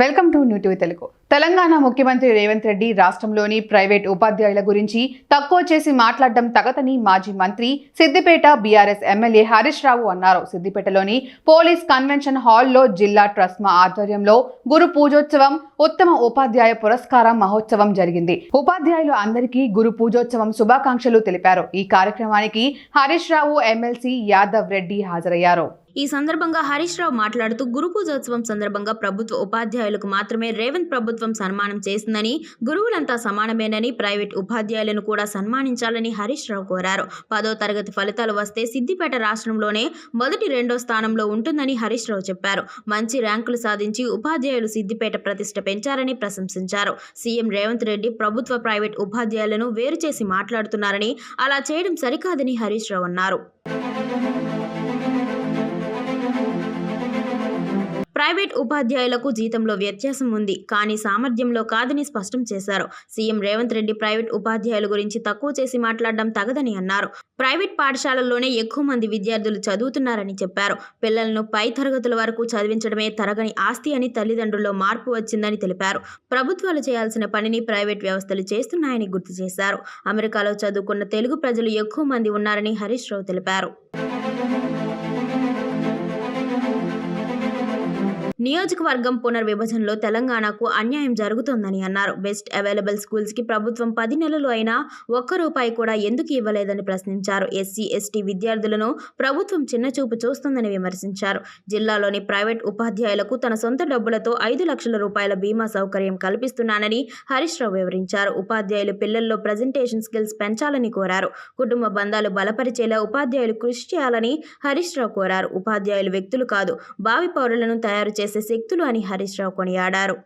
Welcome to new TV Telugu. Telangana ముఖ్యమంత్రి రేవంత్ రెడ్డి రాష్ట్రంలోని private ఉపాధ్యాయుల గురించి తక్కువ చేసి మాట్లాడడం తగతని మాజీ మంత్రి సిద్దిపేట బీఆర్ఎస్ ఎమ్మెల్యే హరీష్ రావు అన్నారు. సిద్దిపేటలోని పోలీస్ కన్వెన్షన్ హాల్లో జిల్లా ట్రస్మా ఆధ్వర్యంలో గురు పూజోత్సవం ఉత్తమ ఉపాధ్యాయ పురస్కారం మహోత్సవం జరిగింది. ఉపాధ్యాయులు అందరికీ గురు పూజోత్సవం శుభాకాంక్షలు తెలిపారు. ఈ కార్యక్రమానికి హరీష్ రావు ఎమ్మెల్సీ యాదవ్ రెడ్డి హాజరయ్యారు. ఈ సందర్భంగా హరీష్ రావు మాట్లాడుతూ గురు పూజోత్సవం సందర్భంగా ప్రభుత్వ ఉపాధ్యాయులకు మాత్రమే రేవంత్ ప్రభుత్వం సన్మానం చేసిందని గురువులంతా సమానమేనని ప్రైవేట్ ఉపాధ్యాయులను కూడా సన్మానించాలని హరీష్ రావు కోరారు. పదో తరగతి ఫలితాలు వస్తే సిద్దిపేట రాష్ట్రంలోనే మొదటి రెండో స్థానంలో ఉంటుందని హరీష్ రావు చెప్పారు. మంచి ర్యాంకులు సాధించి ఉపాధ్యాయులు సిద్దిపేట ప్రతిష్ట పెంచారని ప్రశంసించారు. సీఎం రేవంత్ రెడ్డి ప్రభుత్వ ప్రైవేట్ ఉపాధ్యాయులను వేరు చేసి మాట్లాడుతున్నారని అలా చేయడం సరికాదని హరీష్ రావు అన్నారు. ప్రైవేట్ ఉపాధ్యాయులకు జీతంలో వ్యత్యాసం ఉంది. కానీ సామర్థ్యంలో కాదని స్పష్టం చేశారు. సీఎం రేవంత్ రెడ్డి ప్రైవేట్ ఉపాధ్యాయుల గురించి తక్కువ చేసి మాట్లాడడం తగదని అన్నారు. ప్రైవేట్ పాఠశాలల్లోనే ఎక్కువ మంది విద్యార్థులు చదువుతున్నారని చెప్పారు. పిల్లలను పై తరగతుల వరకు చదివించడమే తరగని ఆస్తి అని తల్లిదండ్రుల్లో మార్పు వచ్చిందని తెలిపారు. ప్రభుత్వాలు చేయాల్సిన పనిని ప్రైవేట్ వ్యవస్థలు చేస్తున్నాయని గుర్తు చేశారు. అమెరికాలో చదువుకున్న తెలుగు ప్రజలు ఎక్కువ మంది ఉన్నారని హరీష్ రావు తెలిపారు. నియోజకవర్గం పునర్విభజనలో తెలంగాణకు అన్యాయం జరుగుతోందని అన్నారు. బెస్ట్ అవైలబుల్ స్కూల్స్కి ప్రభుత్వం పది నెలలు అయినా ఒక్క రూపాయి కూడా ఎందుకు ఇవ్వలేదని ప్రశ్నించారు. ఎస్సీ ఎస్టీ విద్యార్థులను ప్రభుత్వం చిన్నచూపు చూస్తోందని విమర్శించారు. జిల్లాలోని ప్రైవేట్ ఉపాధ్యాయులకు తన సొంత డబ్బులతో ఐదు లక్షల రూపాయల బీమా సౌకర్యం కల్పిస్తున్నానని హరీష్ రావు వివరించారు. ఉపాధ్యాయులు పిల్లల్లో ప్రజెంటేషన్ స్కిల్స్ పెంచాలని కోరారు. కుటుంబ బంధాలు బలపరిచేలా ఉపాధ్యాయులు కృషి చేయాలని హరీష్ రావు కోరారు. ఉపాధ్యాయులు వ్యక్తులు కాదు భావి పౌరులను తయారు చేసే శక్తులు అని హరీష్ రావు కొనియాడారు.